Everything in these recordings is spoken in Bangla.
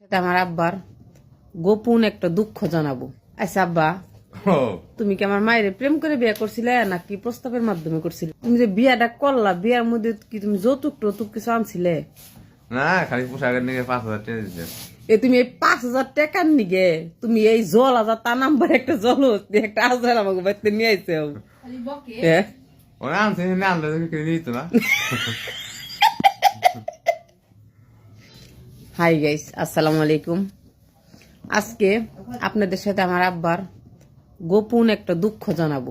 সেটা আমার আব্বার গোপন একটা দুঃখ জানাব। আচ্ছা আব্বা তুমি কি আমার মায়ের প্রেম করে বিয়ে করছিলে নাকি প্রস্তাবের মাধ্যমে করছিলে? তুমি যে বিয়াটা করলা বিয়ার মধ্যে কি তুমি যৌতুক টৌতুক কিছু আনছিলে? না খালি পোশাকের নিকে পাঁচ হাজার টাকা দিচ্ছে এ তুমি এই পাঁচ হাজার টাকার নিগে তুমি এই জল হাজার তা নাম্বার একটা জল একটা হাজার আমাকে বাড়িতে নিয়ে আইছে। হ্যাঁ। ওরা আনছে না আনলে কিনে দিত না। হাই গাইস আসসালামু আলাইকুম আজকে আপনাদের সাথে আমার আব্বার গোপন একটা দুঃখ জানাব।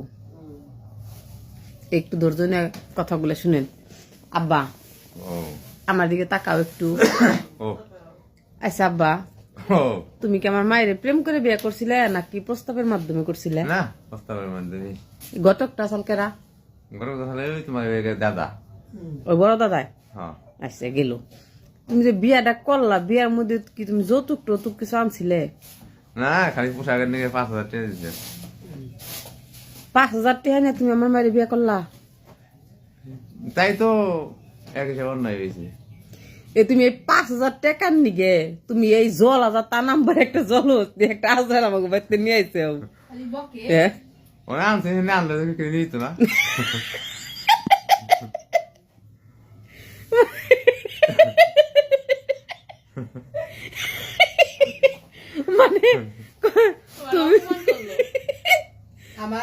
একটু ধৈর্য নিয়ে কথাগুলো শুনেন। আব্বা আমার দিকে তাকাও একটু। আচ্ছা আব্বা তুমি কি আমার মায়ের প্রেম করে বিয়ে করছিলে নাকি প্রস্তাবের মাধ্যমে করছিলে? না প্রস্তাবের মাধ্যমে। গতকটা সালকেরা ওই তোমার দাদা। ওই বড় দাদাই হ্যাঁ। আচ্ছা গেল। তুমি যে বিয়াটা করলা বিয়ার মধ্যে কি তুমি যৌতুক টৌতুক কিছু আনছিলে? না খালি পোশাকের নিকে পাঁচ হাজার টাকা দিচ্ছে পাঁচ হাজার টাকা নিয়ে তুমি আমার মায়ের বিয়ে করলা? তাই তো এক হিসাবে অন্যায় হয়েছে। এ তুমি এই পাঁচ হাজার টাকার নিগে তুমি এই জল হাজার তার নাম্বার একটা জল একটা হাজার আমাকে বাড়িতে নিয়ে আইছে হ্যাঁ? ওরা আনছে না আনলে কিনে দিত না মানে তুমি আমার না আনলে বাপে কি শুনবে তো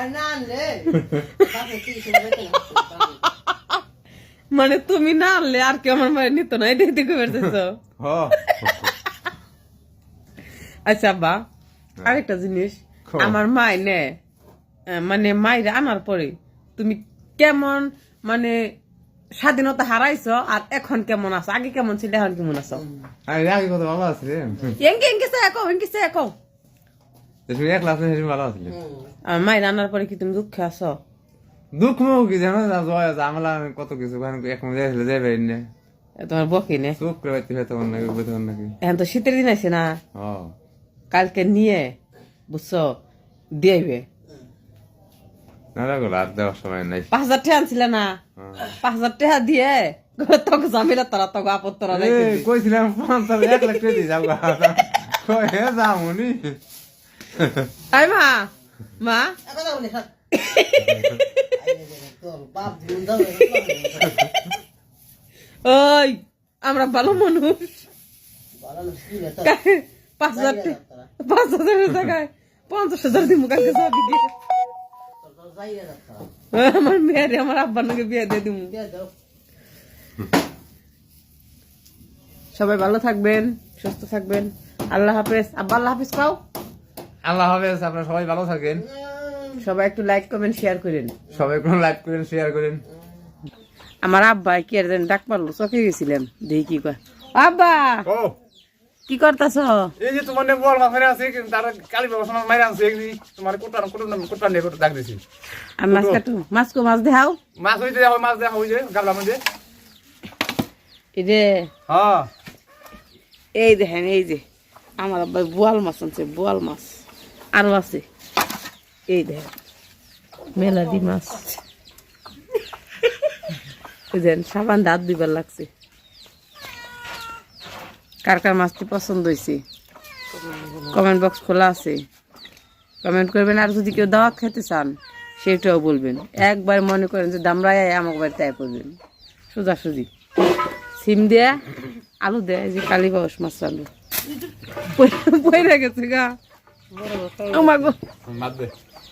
মানে তুমি না আনলে আর কি আমার মায়ের নিত না এটাই দেখে বেরতেছ আচ্ছা বা আরেকটা জিনিস আমার মায় নে মানে মায়ের আনার পরে তুমি কেমন মানে স্বাধীনতা হারাইছো আর এখন কেমন আছো? আগে কেমন ছিল এখন কেমন আছো? আরে আগে কত ভালো আছে এঙ্কে এঙ্কে সে একো এঙ্কে সে একো তুমি একলা আছে সেদিন ভালো আছিল। আর মায়ের আনার পরে কি তুমি দুঃখে আছো? দুঃখ মুখ কি জানো? না জয় জামেলা কত কিছু কারণ এক মধ্যে আসলে যাবে না তোমার বকি নে। চুপ করে বাইতে হয়তো নাকি বুঝতে নাকি। এখন তো শীতের দিন আছে না? কালকে নিয়ে বুঝছ দিয়েবে না রাখো আর দেওয়ার সময় নাই। পাঁচ হাজার টাকা আনছিলে না? পাঁচ হাজার টাকা দিয়ে তোকে জামিলা তারা কইছিলাম এক লাখ টাকা দিয়ে যাব। কই হে আই মা। মা ওই, আমরা ভালো মানুষ। পাঁচ হাজার পাঁচ হাজারের টাকায় পঞ্চাশ হাজার দিব কালকে যাবি আমার মেয়েরে, আমার আব্বার নাকি বিয়ে দিয়ে দিব সবাই ভালো থাকবেন, সুস্থ থাকবেন। আল্লাহ হাফেজ। আব্বা, আল্লাহ হাফেজ, খাও। আল্লাহ হাফেজ আপনারা সবাই ভালো থাকেন। সবাই একটু লাইক কমেন্ট শেয়ার করেন। সবাই কোনো লাইক করেন শেয়ার করেন। আমার আব্বা কি আর ডাক পারল চকে গেছিলাম। দেখি কি কয়। আব্বা ও। কি করতেছ? এই যে তোমার নেই বল মাথায় আছে তার কালি বাবা সময় মাইরা আছে এগুলি তোমার কোটা কোটা কোটা কোটা ডাক দিছি আর মাছ কাটু মাছ কো মাছ দেখাও। মাছ হইতে যাও মাছ দেখা হইছে গাবলা মধ্যে এই যে হ্যাঁ। এই দেখেন এই যে আমার আব্বা বোয়াল মাছ আনছে বোয়াল মাছ। আরও আছে। এই দেখেন মেলাদি মাছ বুঝলেন সাবান দাঁত দিবার লাগছে। কার কার মাছটি পছন্দ হয়েছে? কমেন্ট বক্স খোলা আছে। কমেন্ট করবেন, আর যদি কেউ দাওয়াত খেতে চান, সেটাও বলবেন। একবার মনে করেন যে দামরায় আমার বাড়িতে আয় পড়বেন সোজাসুজি সিম দেয়া, আলু দেয় যে কালী বাউস মাছ আলু। পয়রা গেছে গা। আমার গো বাদ দে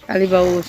কালী বাউস